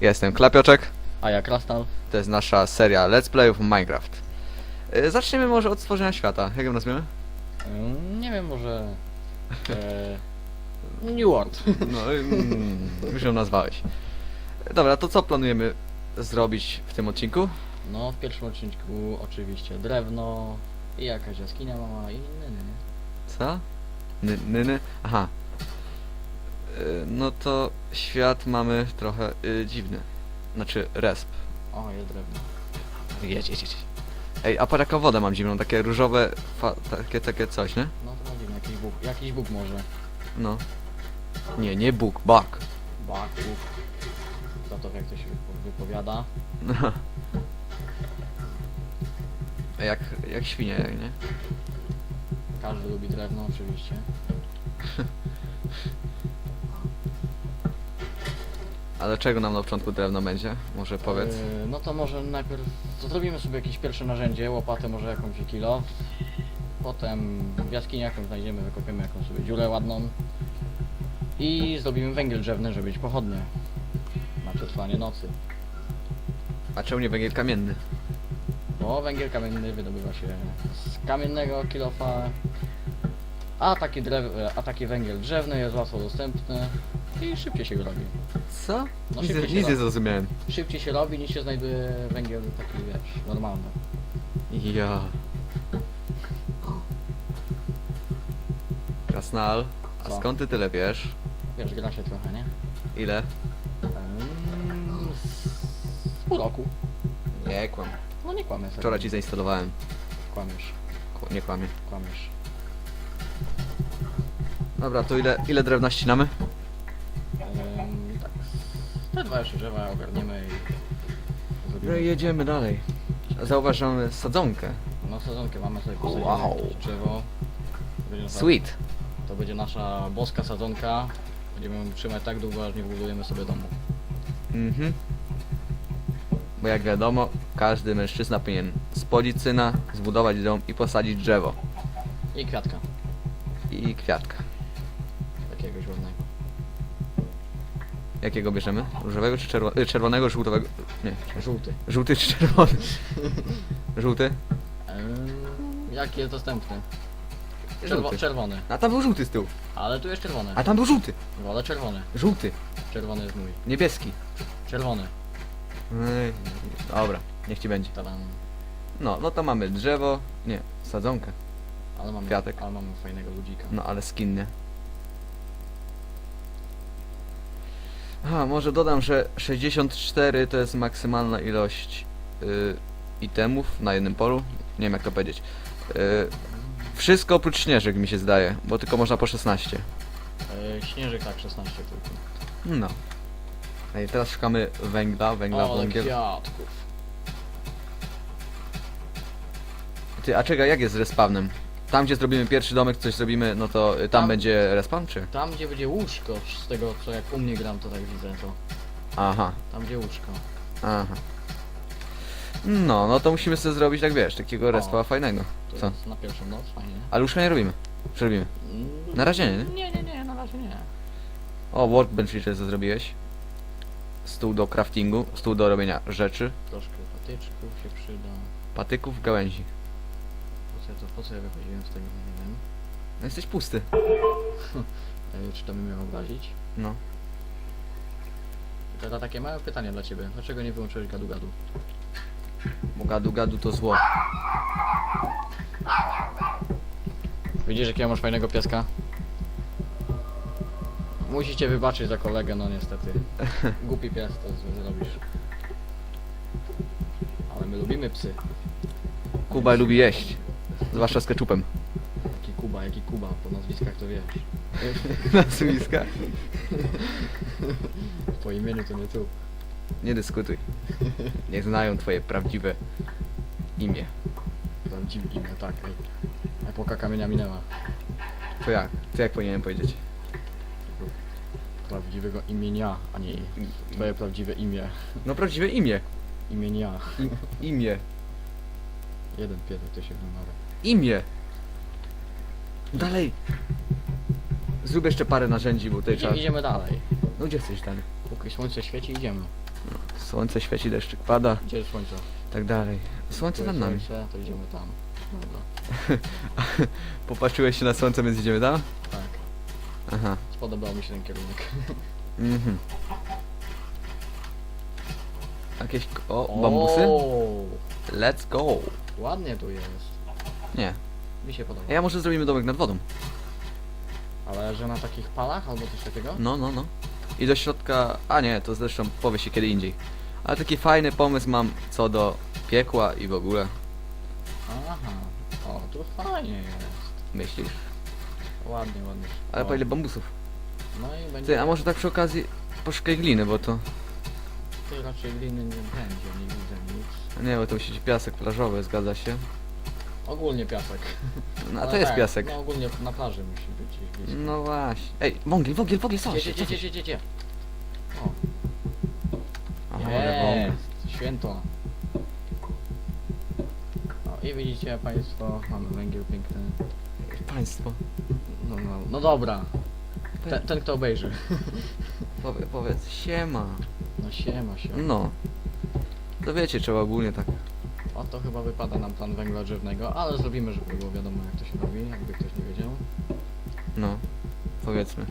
Jestem Klapioczek. A ja Krasnal. To jest nasza seria Let's Playów Minecraft. Y, Zaczniemy może od stworzenia świata. Jak ją nazwiemy? Ym, Nie wiem, może... E, New World. No, mm, już ją nazwałeś. Dobra, to co planujemy zrobić w tym odcinku? No, w pierwszym odcinku oczywiście drewno i jakaś jaskinia mama i inny, nie? Co? Ny? Aha. Y, No to świat mamy trochę y, dziwny. Znaczy resp. O, jest drewno. Jedź, jedź, jedź. Ej, a patrz jaką wodę mam dziwną, takie różowe, fa- takie, takie coś, nie? No to dziwne, jakiś Bóg, jakiś Bóg może. No. Nie, nie Bóg, Bak. Baków. Za to jak to się wypo- wypowiada. jak, jak świnie, nie? Każdy lubi drewno oczywiście. Ale czego nam na początku drewno będzie? Może powiedz. E, no to może najpierw to zrobimy sobie jakieś pierwsze narzędzie, łopatę może jakąś i kilo. Potem w jaskini jakąś znajdziemy, wykopiemy jakąś sobie dziurę ładną. I zrobimy węgiel drzewny, żeby mieć pochodnie. Na przetrwanie nocy. A czemu nie węgiel kamienny? Bo węgiel kamienny wydobywa się z kamiennego kilofa. A taki, drew, a taki węgiel drzewny jest łatwo dostępny i szybciej się go robi. Co? No nic szybciej się nic nie robi. zrozumiałem. Szybciej się robi niż się znajduje węgiel taki wiesz, normalny. Ja. Krasnal, a Co? skąd ty tyle wiesz? Wiesz, gra się trochę, nie? Ile? Ehm, z pół roku. Nie, kłam. No nie kłamię sobie. Wczoraj ci zainstalowałem. Kłamiesz, Kł- Nie kłamie. kłamiesz. Dobra, to ile, ile drewna ścinamy? Dwa jeszcze drzewa ogarniemy i No zrobimy. i jedziemy dalej. Zauważamy sadzonkę. No sadzonkę mamy sobie posadzić Wow. drzewo. Będzie nasza- Sweet. To będzie nasza boska sadzonka. Będziemy ją trzymać tak długo, aż nie wybudujemy sobie domu. Mhm. Bo jak wiadomo, każdy mężczyzna powinien spodzić syna, zbudować dom i posadzić drzewo. I kwiatka. I kwiatka. Jakiego bierzemy? Różowego czy y, czerwonego, żółtowego? Nie. Żółty. Żółty czy czerwony? Żółty? Ehm, jaki jest dostępny? Czerwo Żółty. czerwony. A tam był żółty z tyłu. Ale tu jest czerwony. A tam był żółty. Wolę czerwony. Żółty. Czerwony jest mój. Niebieski. Czerwony. Ej, Dobra, niech ci będzie. Tadam. No, no to mamy drzewo. Nie, sadzonkę. Ale mamy, Kwiatek. ale mamy fajnego ludzika. No ale skin nie. Aha, może dodam, że 64 to jest maksymalna ilość y, itemów na jednym polu. Nie wiem jak to powiedzieć. Y, wszystko oprócz śnieżek mi się zdaje, bo tylko można po 16. E, śnieżyk tak 16 tylko. No. Ej, teraz szukamy węgla, węgla, O, ale węgiel. kwiatków. Ty, a czekaj, jak jest z respawnem? Tam gdzie zrobimy pierwszy domek, coś zrobimy, no to y, tam, Tam- będzie respawn, czy? Tam gdzie będzie łóżko, z tego co jak u mnie gram to tak widzę to. Aha, Tam gdzie łóżko. aha. No, no to musimy sobie zrobić, tak wiesz, takiego respa fajnego. To Co? jest na pierwszą noc, fajnie. Ale łóżka nie robimy. Czy robimy? Mm, Na razie nie, nie? Nie, nie, nie, na razie nie. O, workbench liczę, co zrobiłeś. Stół do craftingu, stół do robienia rzeczy, Troszkę patyczków się przyda. patyków, gałęzi. Ja, to, po co ja wychodziłem z tego, nie wiem. No jesteś pusty. E, czy to mi miało obrazić? No. Teraz takie małe pytanie dla ciebie. Dlaczego nie wyłączyłeś gadu gadu? Bo gadu gadu to zło. Widzisz jakiego masz fajnego pieska? Musicie wybaczyć za kolegę, no niestety. Głupi pies to z- zrobisz. Ale my lubimy psy. Kuba lubi jeść. Zwłaszcza z ketchupem. Jaki Kuba, jaki Kuba, po nazwiskach to wiesz. Nazwiska? Po imieniu to nie tu. Nie dyskutuj. Nie znają twoje prawdziwe imię. Prawdziwe imię, tak. Ej. Epoka kamienia minęła. To jak? To jak powinienem powiedzieć? Prawdziwego imienia, a nie twoje prawdziwe imię. No prawdziwe imię. Imienia. I, imię. Jeden piesek to się wymawia. Imię. Dalej. Zrób jeszcze parę narzędzi, bo tutaj trzeba... Idziemy, dalej. No gdzie chcesz dalej? Póki słońce świeci, idziemy. Słońce świeci, deszczyk pada, Gdzie jest słońce? tak dalej. Słońce nad nami. Słońce, to idziemy tam. Dobra. Popatrzyłeś się na słońce, więc idziemy tam? Tak. Aha. Spodobał mi się ten kierunek. Mhm. Jakieś... k- O, bambusy? O, Let's go! ładnie tu jest. Nie. Mi się podoba. Ja może zrobimy domek nad wodą. Ale że na takich palach albo coś takiego? No, no, no. I do środka... A nie, to zresztą powie się kiedy indziej. Ale taki fajny pomysł mam co do piekła i w ogóle. Aha. O, tu fajnie jest. Myślisz? Ładnie, ładnie. Ale po ile bambusów? No i będzie... Ty, a może tak przy okazji poszukaj gliny, bo to... Tu raczej gliny nie będzie, nie widzę nic. Nie, bo to musi być piasek plażowy, zgadza się. Ogólnie piasek. No, Ale to jest tak, piasek. No ogólnie na plaży musi być gdzieś blisko. No właśnie. Ej, wągiel, wągiel, wągiel, co? Gdzie, gdzie, gdzie, gdzie, gdzie, gdzie? O, Aha, ale wągiel. jest, święto. O, i widzicie państwo, mamy węgiel piękny. Państwo, No, no, no dobra, ten, ten kto obejrzy. powie, powiedz, siema. No siema się. No. To wiecie, trzeba ogólnie tak. O to chyba wypada nam plan węgla drzewnego, ale zrobimy, żeby było wiadomo jak to się robi, jakby ktoś nie wiedział. No. Powiedzmy.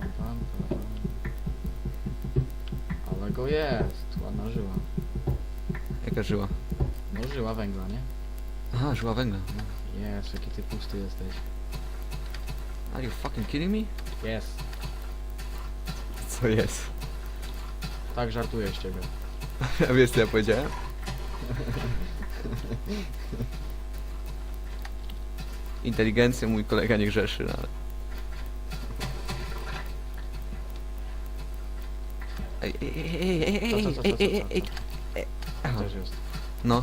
Pam, pam, pam. Ale go jest, ładna żyła. Jaka żyła? No żyła węgla, nie? Aha, żyła węgla. Jest, jaki ty pusty jesteś. Are you fucking kidding me? Jest. Co jest? Tak żartuję z ciebie. Ja wiesz co ja powiedziałem? Inteligencję mój kolega nie grzeszy, no ale... Ej, ej, ej, ej, ej, Co, ej, co, co, ej, co, ej, co, ej, co? ej. Aha, Też jest. No,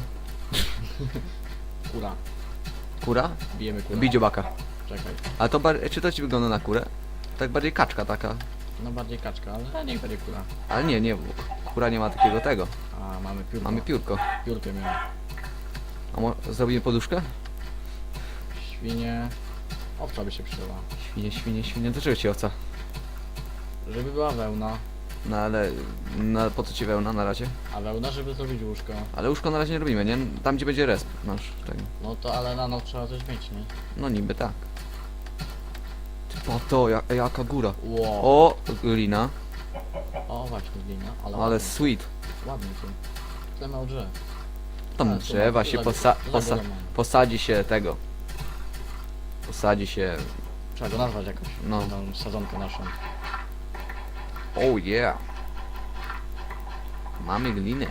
Kura. kura? Bijemy kurę. Bij dziobaka. Czekaj. A to bar... czy to ci wygląda na kurę? Tak bardziej kaczka taka. No bardziej kaczka, ale niech będzie kura. Ale nie, nie, bo kura nie ma takiego tego. A mamy piórko. Mamy piórko. Piórkę miałem. A mo... zrobimy poduszkę? Świnie. Owca by się przyjęła. Świnie, świnie, świnie. Dlaczego ci owca? Żeby była wełna. No ale... Na, po co ci wełna na razie? A wełna, żeby zrobić łóżko. Ale łóżko na razie nie robimy, nie? Tam gdzie będzie resp nasz. Tak. No to ale na noc trzeba coś mieć, nie? No niby tak. Ty, Po to, ja, jaka góra. Wow. O, glina. O właśnie glina, ale, Ale sweet. ładnie tu. Tyle mało drzew. Tam Ale drzewa się za- posa posa posadzi się tego. Posadzi się. Trzeba go nazwać jakoś. No. Tą sadzonkę naszą. Oh yeah. Mamy gliny.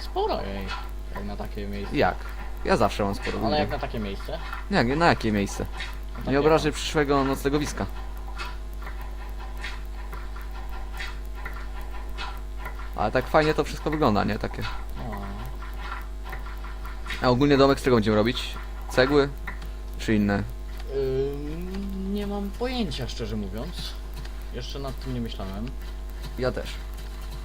Sporo jej. Jak na takie miejsce. Jak? Ja zawsze mam sporo Ale gliny. jak na takie miejsce? Jak, na jakie miejsce? Nie obrażaj przyszłego noclegowiska. Ale tak fajnie to wszystko wygląda, nie? Takie. A ogólnie domek z czego będziemy robić? Cegły? Czy inne? Ym, nie mam pojęcia, szczerze mówiąc. Jeszcze nad tym nie myślałem, Ja też.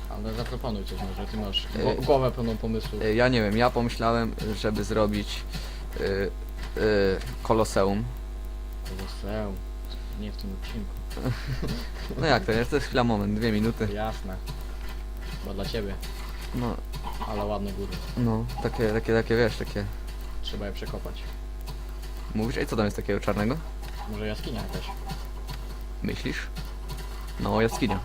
ale zaproponuj coś może, ty masz Yy. głowę pełną pomysłów. Y, Ja nie wiem, ja pomyślałem, żeby zrobić y, y, koloseum. Koloseum. Nie w tym odcinku. No jak to jest? To jest chwila, moment, dwie minuty. Jasne. Bo dla ciebie, No, ale ładne góry. no, takie, takie, takie, wiesz, takie... Trzeba je przekopać. Mówisz, ej, co tam jest takiego czarnego? Może jaskinia jakaś. Myślisz? No, jaskinia.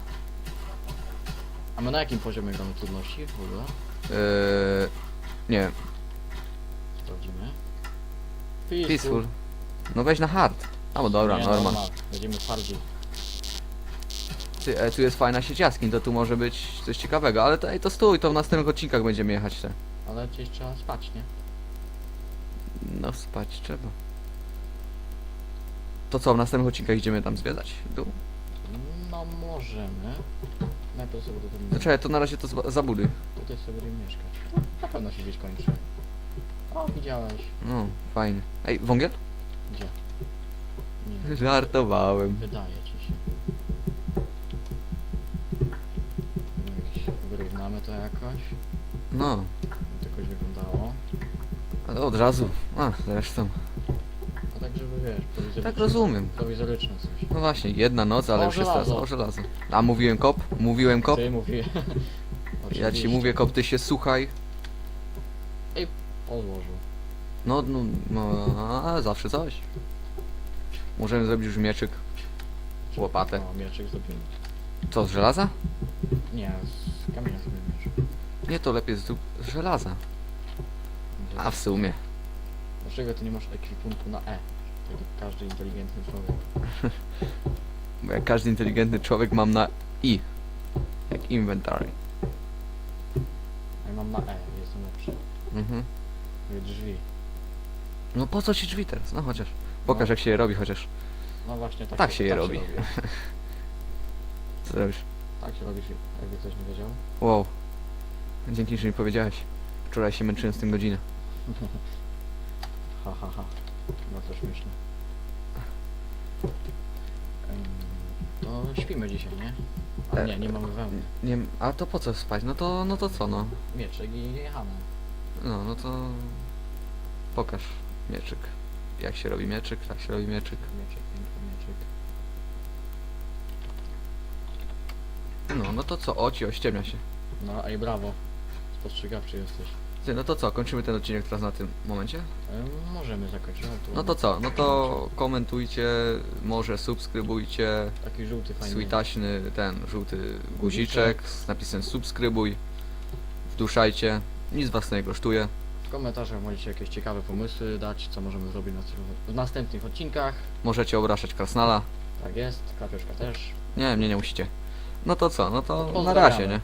A my na jakim poziomie gramy trudności w ogóle? Yy, nie wiem, Sprawdzimy. peaceful. No weź na hard. A bo dobra, Nie, normal. Będziemy twardzi. Ty, e, tu jest fajna sieć jaskiń, to tu może być coś ciekawego, ale to, ej, to stój, to w następnych odcinkach będziemy jechać te. Ale gdzieś trzeba spać, nie? No spać trzeba. To co, w następnych odcinkach idziemy tam zwiedzać? Dół? No możemy. Najpierw sobie do tego To czekaj, to na razie to zba- zabuduj. Tutaj sobie będziemy mieszkać. Na pewno się gdzieś kończy. O, widziałeś. No, fajnie. Ej, wągiel? Gdzie? Żartowałem. wydaje ci się. No jakiś- Wyrównamy to jakoś. No, Żeby to jakoś wyglądało. ale od razu. A, zresztą. A tak żeby wiesz, prowizoryczne. Tak rozumiem. Prowizoryczne coś. No właśnie, jedna noc, ale O, już jest teraz żelazo. o żelazo. A mówiłem kop? Mówiłem kop? Ty mówię. Ja ci Oczywiście. mówię kop, ty się słuchaj. Odłożył. No, no, no, a, zawsze coś. Możemy zrobić już mieczyk. Łopatę. O, mieczek zrobimy. Co, z żelaza? Nie, z kamienia zrobimy miecz. Nie, to lepiej z, z żelaza. A w sumie. Dlaczego ty nie masz ekwipunku na E? Tak jak każdy inteligentny człowiek. Bo jak każdy inteligentny człowiek mam na I. Jak inventory. A ja mam na E, jestem lepszy. Mhm. Drzwi. No po co ci drzwi teraz? No chociaż. Pokaż jak się je robi chociaż. No właśnie tak, Tak się je robi. Co robisz? Tak się robi, jakby ktoś nie wiedział. Wow. Dzięki, że mi powiedziałeś. Wczoraj się męczyłem z tym godzinę. Ha ha ha. No to śmieszne. Em, To śpimy dzisiaj, nie? A E, nie, nie mamy wełny. Nie, a to po co spać? No to, no to co no? Mieczek i jechamy. No, no to... Pokaż mieczyk. Jak się robi mieczyk, tak się robi mieczyk. No, no to co? Oci, ościemnia się. No, i brawo. Spostrzegawczy jesteś. Ty, no to co? Kończymy ten odcinek teraz na tym momencie? Em, możemy zakończyć. tu No to co? No to komentujcie, może subskrybujcie. Taki żółty fajny. Switaśny ten żółty guziczek z napisem subskrybuj. Wduszajcie. Nic was nie kosztuje. W komentarzach możecie jakieś ciekawe pomysły dać, co możemy zrobić na, w następnych odcinkach. Możecie obrażać Krasnala. Tak jest, kapioszka też. Nie, mnie nie musicie. No to co? No to na Pozdrawiamy. razie, nie?